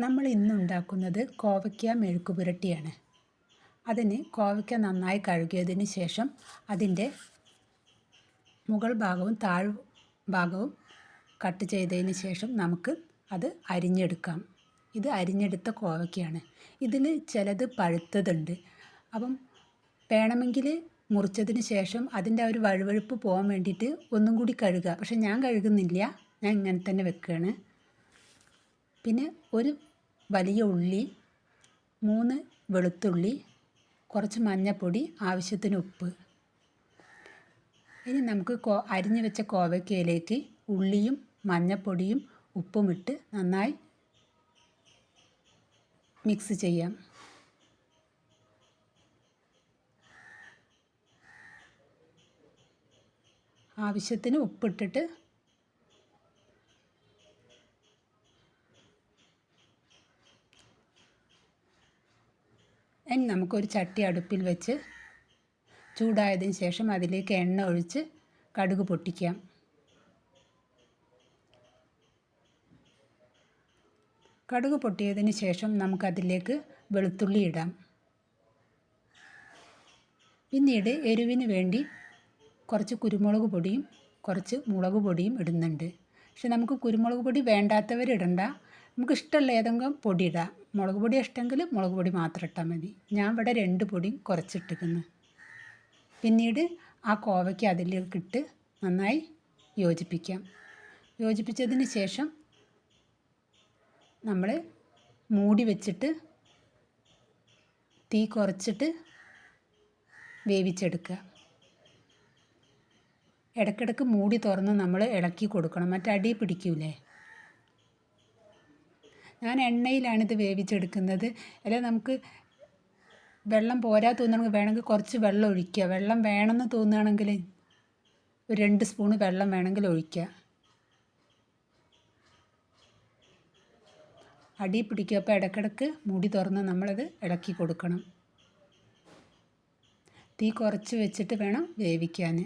നമ്മൾ ഇന്ന് ഉണ്ടാക്കുന്നത് കോവയ്ക്ക മെഴുക്ക് പുരട്ടിയാണ്. അതിന് കോവയ്ക്ക നന്നായി കഴുകിയതിന് ശേഷം അതിന്റെ മുകൾ ഭാഗവും താഴ് ഭാഗവും കട്ട് ചെയ്തതിന് ശേഷം നമുക്ക് അത് അരിഞ്ഞെടുക്കാം. ഇത് അരിഞ്ഞെടുത്ത കോവയ്ക്കയാണ്. ഇതിൽ ചിലത് പഴുത്തതുണ്ട്. അപ്പം വേണമെങ്കിൽ മുറിച്ചതിന് ശേഷം അതിന്റെ ഒരു വഴുവഴുപ്പ് പോകാൻ വേണ്ടിയിട്ട് ഒന്നും കൂടി കഴുകുക. പക്ഷെ ഞാൻ കഴുകുന്നില്ല. ഞാൻ ഇങ്ങനെ തന്നെ വെക്കുകയാണ്. പിന്നെ ഒരു വലിയ ഉള്ളി മൂന്ന് വെളുത്തുള്ളി കുറച്ച് മഞ്ഞൾപ്പൊടി ആവശ്യത്തിന് ഉപ്പ്. ഇനി നമുക്ക് കോ അരിഞ്ഞു വെച്ച കോവയ്ക്കയിലേക്ക് ഉള്ളിയും മഞ്ഞൾപ്പൊടിയും ഉപ്പും ഇട്ട് നന്നായി മിക്സ് ചെയ്യാം. ആവശ്യത്തിന് ഉപ്പിട്ടിട്ട് ഇനി നമുക്കൊരു ചട്ടി അടുപ്പിൽ വെച്ച് ചൂടായതിന് ശേഷം അതിലേക്ക് എണ്ണ ഒഴിച്ച് കടുക് പൊട്ടിക്കാം. കടുക് പൊട്ടിയതിന് ശേഷം നമുക്കതിലേക്ക് വെളുത്തുള്ളി ഇടാം. പിന്നീട് എരിവിന് വേണ്ടി കുറച്ച് കുരുമുളക് പൊടിയും കുറച്ച് മുളക് പൊടിയും ഇടുന്നുണ്ട്. പക്ഷെ നമുക്ക് കുരുമുളക് പൊടി വേണ്ടാത്തവരിടണ്ട. നമുക്ക് ഇഷ്ടമുള്ള ഏതെങ്കിലും പൊടി ഇടാം. മുളക് പൊടി ഇഷ്ടമെങ്കിൽ മുളക് പൊടി മാത്രം ഇട്ടാൽ മതി. ഞാൻ ഇവിടെ രണ്ട് പൊടിയും കുറച്ചിട്ടിരിക്കുന്നു. പിന്നീട് ആ കോവയ്ക്ക് അതിലേക്ക് ഇട്ട് നന്നായി യോജിപ്പിക്കാം. യോജിപ്പിച്ചതിന് ശേഷം നമ്മൾ മൂടി വെച്ചിട്ട് തീ കുറച്ചിട്ട് വേവിച്ചെടുക്കുക. ഇടയ്ക്കിടയ്ക്ക് മൂടി തുറന്ന് നമ്മൾ ഇളക്കി കൊടുക്കണം. മറ്റേ അടി പിടിക്കൂലേ? ഞാൻ എണ്ണയിലാണ് ഇത് വേവിച്ചെടുക്കുന്നത്. അല്ലെ നമുക്ക് വെള്ളം പോരാ തോന്നുകയാണെങ്കിൽ വേണമെങ്കിൽ കുറച്ച് വെള്ളം ഒഴിക്കുക. വെള്ളം വേണമെന്ന് തോന്നുകയാണെങ്കിൽ ഒരു രണ്ട് സ്പൂണ് വെള്ളം വേണമെങ്കിൽ ഒഴിക്കുക. അടി പിടിക്കുക. അപ്പോൾ ഇടയ്ക്കിടയ്ക്ക് മുടി തുറന്ന് നമ്മളത് ഇളക്കി കൊടുക്കണം. തീ കുറച്ച് വെച്ചിട്ട് വേണം വേവിക്കാൻ.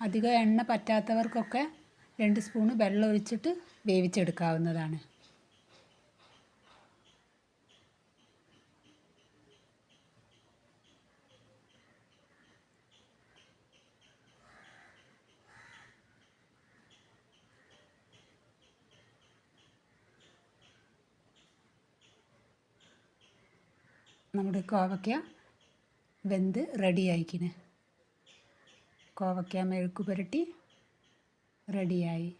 അധികം എണ്ണ പറ്റാത്തവർക്കൊക്കെ രണ്ട് സ്പൂൺ വെള്ളം ഒഴിച്ചിട്ട് വേവിച്ചെടുക്കാവുന്നതാണ്. നമ്മുടെ കോവയ്ക്ക വെന്ത് റെഡി ആയിക്കിന് കോവയ്ക്ക മെഴുക്ക് പുരട്ടി റെഡിയായി.